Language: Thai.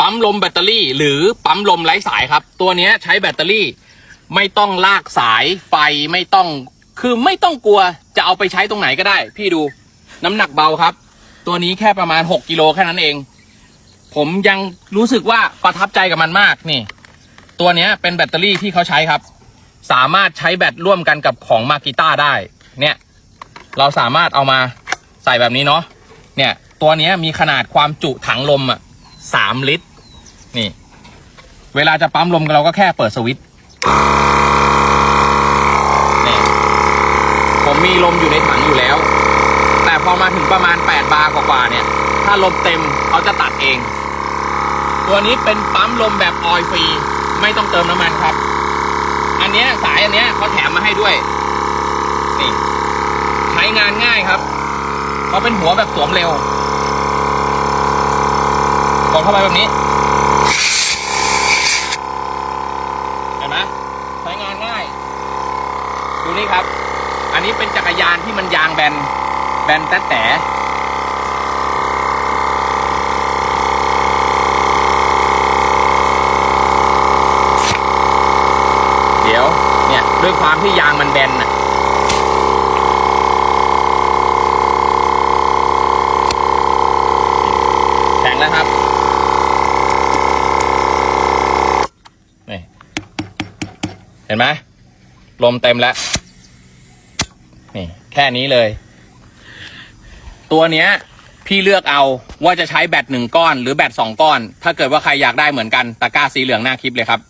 ปั๊มลมแบตเตอรี่ หรือปั๊มลมไร้สายครับ ตัวนี้ใช้แบตเตอรี่ ไม่ต้องลากสายไฟไม่ต้อง คือไม่ต้องกลัวจะเอาไปใช้ตรงไหนก็ได้ พี่ดูน้ำหนักเบาครับ ตัวนี้แค่ประมาณ 6กิโลแค่นั้นเอง ผมยังรู้สึกว่าประทับใจกับมันมากนี่ ตัวนี้เป็นแบตเตอรี่ที่เขาใช้ครับ สามารถใช้แบตร่วมกันกับของมากิต้าได้ เนี่ย เราสามารถเอามาใส่แบบนี้เนาะเนี่ย ตัวนี้มีขนาดความจุถังลมอะสามลิตร นี่ เวลาจะปั๊มลมเราก็แค่เปิดสวิตช์นี่ผมมีลมอยู่ในถังอยู่แล้ว แต่พอมาถึงประมาณ 8 บาร์กว่าๆเนี่ย ถ้าลมเต็มเขาจะตัดเอง ตัวนี้เป็นปั๊มลมแบบออยฟรี ไม่ต้องเติมน้ำมันครับ อันเนี้ยสายอันเนี้ยเขาแถมมาให้ด้วย นี่ ใช้งานง่ายครับเขาเป็นหัวแบบสวมเร็วกดเข้าไปแบบนี้ เห็นไหม ใช้งานง่าย ดูนี่ครับ อันนี้เป็นจักรยานที่มันยางแบน แบนแต่แต่เดี๋ยว เนี่ย ด้วยความที่ยางมันแบนน่ะ แข็งแล้วครับ นี่ เห็นไหมลมเต็มแล้ว นี่ แค่นี้เลย ตัวเนี้ย พี่เลือกเอาว่าจะใช้แบตหนึ่งก้อน หรือแบตสองก้อน ถ้าเกิดว่าใครอยากได้เหมือนกันตะกร้าสีเหลืองหน้าคลิปเลยครับ